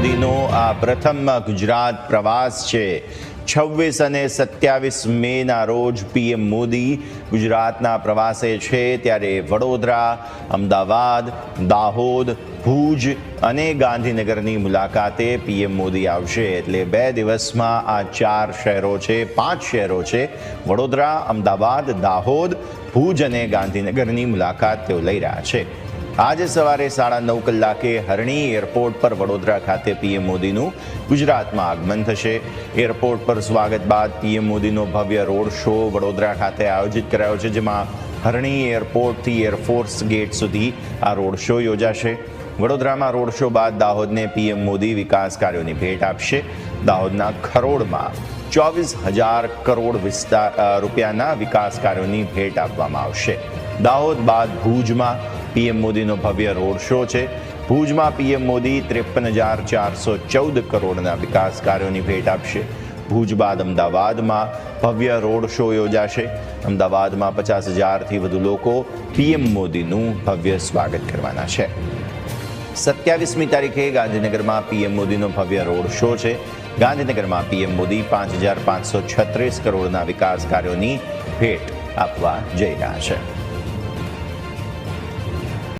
મોદીનો આ પ્રથમ ગુજરાત પ્રવાસ છે. છવ્વીસ અને સત્યાવીસ મેના રોજ પીએમ મોદી ગુજરાતના પ્રવાસે છે ત્યારે વડોદરા, અમદાવાદ, દાહોદ, ભુજ અને ગાંધીનગરની મુલાકાતે પીએમ મોદી આવશે. એટલે બે દિવસમાં આ ચાર શહેરો છે, પાંચ શહેરો છે, વડોદરા, અમદાવાદ, દાહોદ, ભુજ અને ગાંધીનગરની મુલાકાત તેઓ લઈ રહ્યા છે. આજે સવારે સાડા નવ કલાકે હરણી એરપોર્ટ પર વડોદરા ખાતે પીએમ મોદીનું ગુજરાતમાં આગમન થશે. એરપોર્ટ પર સ્વાગત બાદ પીએમ મોદીનો ભવ્ય રોડ શો વડોદરા ખાતે આયોજિત કરાયો છે, જેમાં હરણી એરપોર્ટથી એરફોર્સ ગેટ સુધી આ રોડ શો યોજાશે. વડોદરામાં રોડ શો બાદ દાહોદને પીએમ મોદી વિકાસ કાર્યોની ભેટ આપશે. દાહોદના ખરોડમાં ચોવીસ હજાર કરોડ વિસ્તાર રૂપિયાના વિકાસ કાર્યોની ભેટ આપવામાં આવશે. દાહોદ બાદ ભુજમાં પીએમ મોદીનો ભવ્ય રોડ શો છે. ભુજમાં પીએમ મોદી ત્રેપન હજાર ચારસો ચૌદ કરોડના વિકાસ કાર્યોની ભેટ આપશે. ભુજ બાદ અમદાવાદમાં ભવ્ય રોડ શો યોજાશે. અમદાવાદમાં પચાસ હજારથી વધુ લોકો પીએમ મોદીનું ભવ્ય સ્વાગત કરવાના છે. સત્યાવીસમી તારીખે ગાંધીનગરમાં પીએમ મોદીનો ભવ્ય રોડ શો છે. ગાંધીનગરમાં પીએમ મોદી પાંચ હજાર પાંચસો છત્રીસ કરોડના વિકાસ કાર્યોની ભેટ આપવા જઈ રહ્યા છે.